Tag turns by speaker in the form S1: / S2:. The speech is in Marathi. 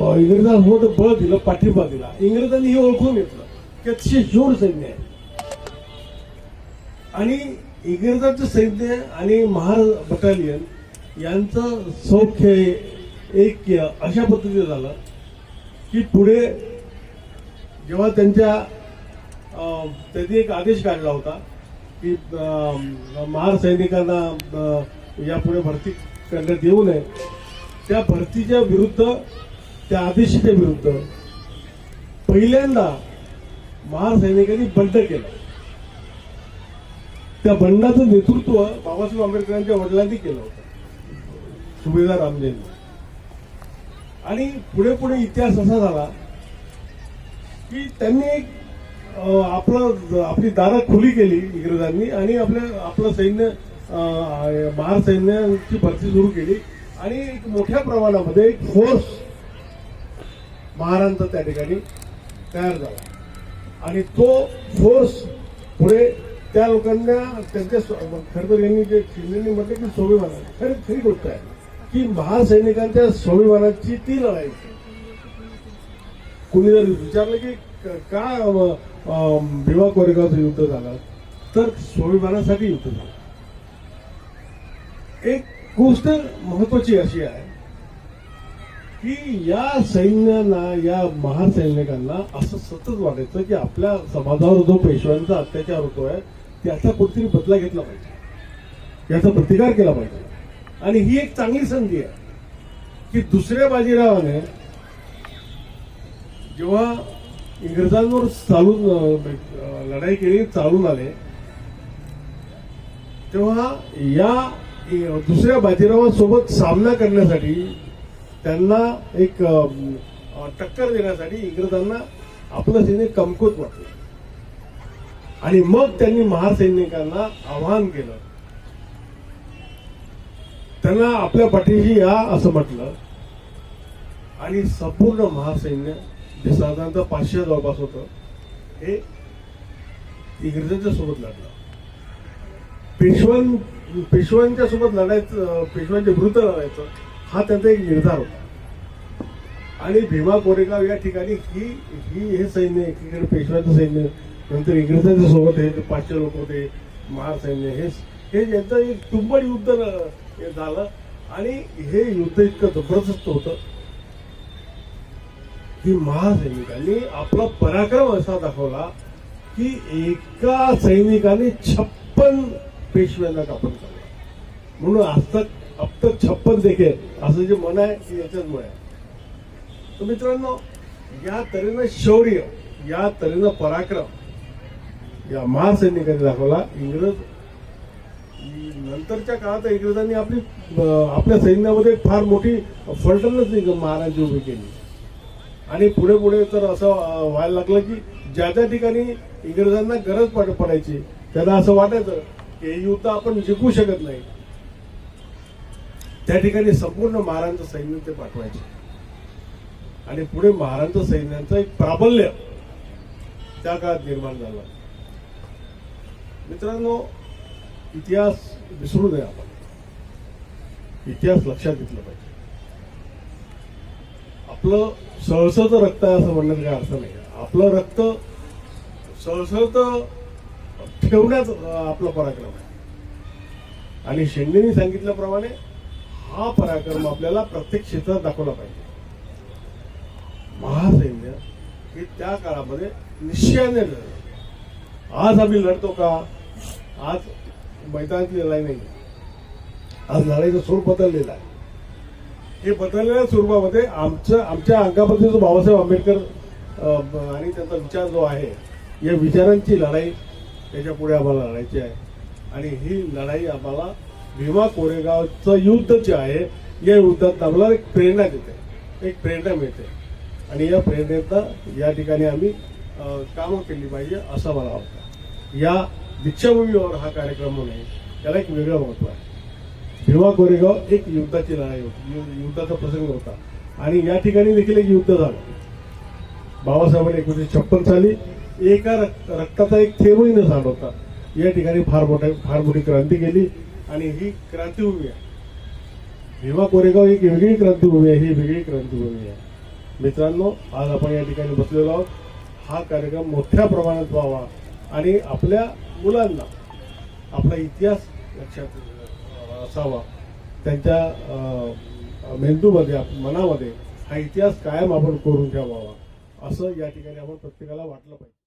S1: इंग्रजांना हो मोठं बळ दिलं पाठिंबा दिला. इंग्रजांनी हे ओळखून घेतलं की अतिशय जोर सैन्य आहे. आणि इंग्रजांचं सैन्य आणि महार बटालियन यांचं सौख्य एक अशा पद्धतीने झालं की पुढे जेव्हा त्यांच्या त्यांनी एक आदेश काढला होता की महार सैनिकांना यापुढे भरती करण्यात येऊ नये. त्या भरतीच्या विरुद्ध त्या आदेशिकेविरुद्ध पहिल्यांदा महार सैनिकांनी बंड केलं. त्या बंडाचं नेतृत्व बाबासाहेब आंबेडकरांच्या वडिलांनी केलं होतं. सुभेदार रामजेंनी आणि पुढे पुढे इतिहास असा झाला की त्यांनी एक आपलं आपली दारा खुली केली इंग्रजांनी आणि आपल्या आपलं सैन्य महार सैन्याची भरती सुरू केली. आणि एक मोठ्या प्रमाणामध्ये एक फोर्स महारांचा त्या ठिकाणी तयार झाला. आणि तो फोर्स पुढे त्या लोकांना त्यांच्या खरंतर यांनी जे शिंदेनी म्हटलं की स्वाभिमान खरी खरी गोष्ट आहे. की महासैनिकांच्या स्वाभिमानाची ती लढाई. कुणी जर विचारलं की का भीमा कोरेगावचं युद्ध झालं तर स्वाभिमानासाठी युद्ध झालं. एक गोष्ट महत्वाची अशी आहे की या सैन्यांना या महासैनिकांना असं सतत वाटायचं की आपल्या समाजावर जो पेशव्यांचा अत्याचार होतोय त्याचा कुठेतरी बदला घेतला पाहिजे. याचा प्रतिकार केला पाहिजे. आणि ही एक चांगली संधी आहे की दुसऱ्या बाजीरावाने जेव्हा इंग्रजांवर चालून लढाई केली चालून आले तेव्हा या दुसऱ्या बाजीरावासोबत सामना करण्यासाठी त्यांना एक टक्कर देण्यासाठी इंग्रजांना आपलं सैन्य कमकुत वाटलं. आणि मग त्यांनी महासैनिकांना आवाहन केलं. त्यांना आपल्या पाठीशी या असं म्हटलं. आणि संपूर्ण महासैन्य जे साधारणतः पाचशे जवळपास होतं हे इंग्रजांच्या सोबत लढलं. पेशवान पेशवांच्या सोबत लढायचं पेशवांच्या विरुद्ध लढायचं हा त्यांचा एक निर्धार होता. आणि भीमा कोरेगाव या ठिकाणी ही ही हे सैन्य एकीकडे पेशव्यांचं सैन्य नंतर इंग्रजांच्या सोबत हे पाचशे लोक होते महार सैन्य हे हे यांचं एक तुंबड युद्ध हे झालं. आणि हे युद्ध इतकं जबरदस्त होतं. की महासैनिकांनी आपला पराक्रम असा दाखवला की एका सैनिकाने छप्पन पेशव्यांना कापून काढला म्हणून आज तक अब तक छप्पन देखे असं जे मन आहे ते याच्याचमुळे आहे. तर मित्रांनो या तऱ्हेनं शौर्य या तऱ्हेनं पराक्रम या महासैनिकांनी दाखवला. इंग्रज नंतरच्या काळात इंग्रजांनी आपली आपल्या सैन्यामध्ये फार मोठी फलटणच नाही महाराज उभी केली. आणि पुढे पुढे तर असं व्हायला लागलं की ज्या ज्या ठिकाणी इंग्रजांना गरज पड पडायची त्यांना असं वाटायचं की हे युद्ध आपण जिंकू शकत नाही. त्या ठिकाणी संपूर्ण महाराजांचं सैन्य ते पाठवायचे. आणि पुढे महाराजांचं सैन्याचं एक प्राबल्य त्या काळात निर्माण झालं मित्रांनो इतिहास विसरू नये आपण. इतिहास लक्षात घेतला पाहिजे. आपलं सळसळतं रक्त आहे असं म्हणण्यात काही अर्थ नाही. आपलं रक्त सळसळतं ठेवण्याच आपला पराक्रम आहे. आणि शेंडेनी सांगितल्याप्रमाणे हा पराक्रम आपल्याला प्रत्येक क्षेत्रात दाखवला पाहिजे. महासैन्य हे त्या काळामध्ये निश्चयाने लढलं. आज आम्ही लढतो का? आज मैदानातली लढाई नाही आज लढाईचं सूर बदललेलं आहे. हे बदललेल्या स्वरूपामध्ये आमचं आमच्या अंगामध्ये जो बाबासाहेब आंबेडकर आणि त्यांचा विचार जो आहे या विचारांची लढाई त्याच्या पुढे आम्हाला लढायची आहे. आणि ही लढाई आम्हाला भीमा कोरेगावचं युद्ध जे आहे या युद्धात आम्हाला एक प्रेरणा देते. एक प्रेरणा मिळते. आणि या प्रेरणेनं या ठिकाणी आम्ही कामं केली पाहिजे असं मला वाटतं. या दीक्षाभूमीवर हा कार्यक्रम होणे त्याला एक वेगळं महत्त्व आहे. भीमा कोरेगाव एक युद्धाची लढाई होती. यु- युद्धाचा प्रसंग होता. आणि या ठिकाणी देखील एक युद्ध झालं. बाबासाहेबांनी एकोणीसशे छप्पन साली एका रक्त- रक्ताचा एक थेंबही न सांडवता या ठिकाणी फार मोठ्या फार मोठी क्रांती केली. आणि ही क्रांतिभूमी आहे. भीमा कोरेगाव एक वेगळी क्रांतिभूमी आहे ही वेगळी क्रांतिभूमी आहे. मित्रांनो आज आपण या ठिकाणी बसलेलो आहोत. हा कार्यक्रम मोठ्या प्रमाणात व्हावा आणि आपल्या मुलांना आपला इतिहास लक्षात असावा. त्यांच्या मेंदूमध्ये मनामध्ये हा इतिहास कायम आपण करून ठेवावा. असं या ठिकाणी आपण प्रत्येकाला वाटलं पाहिजे.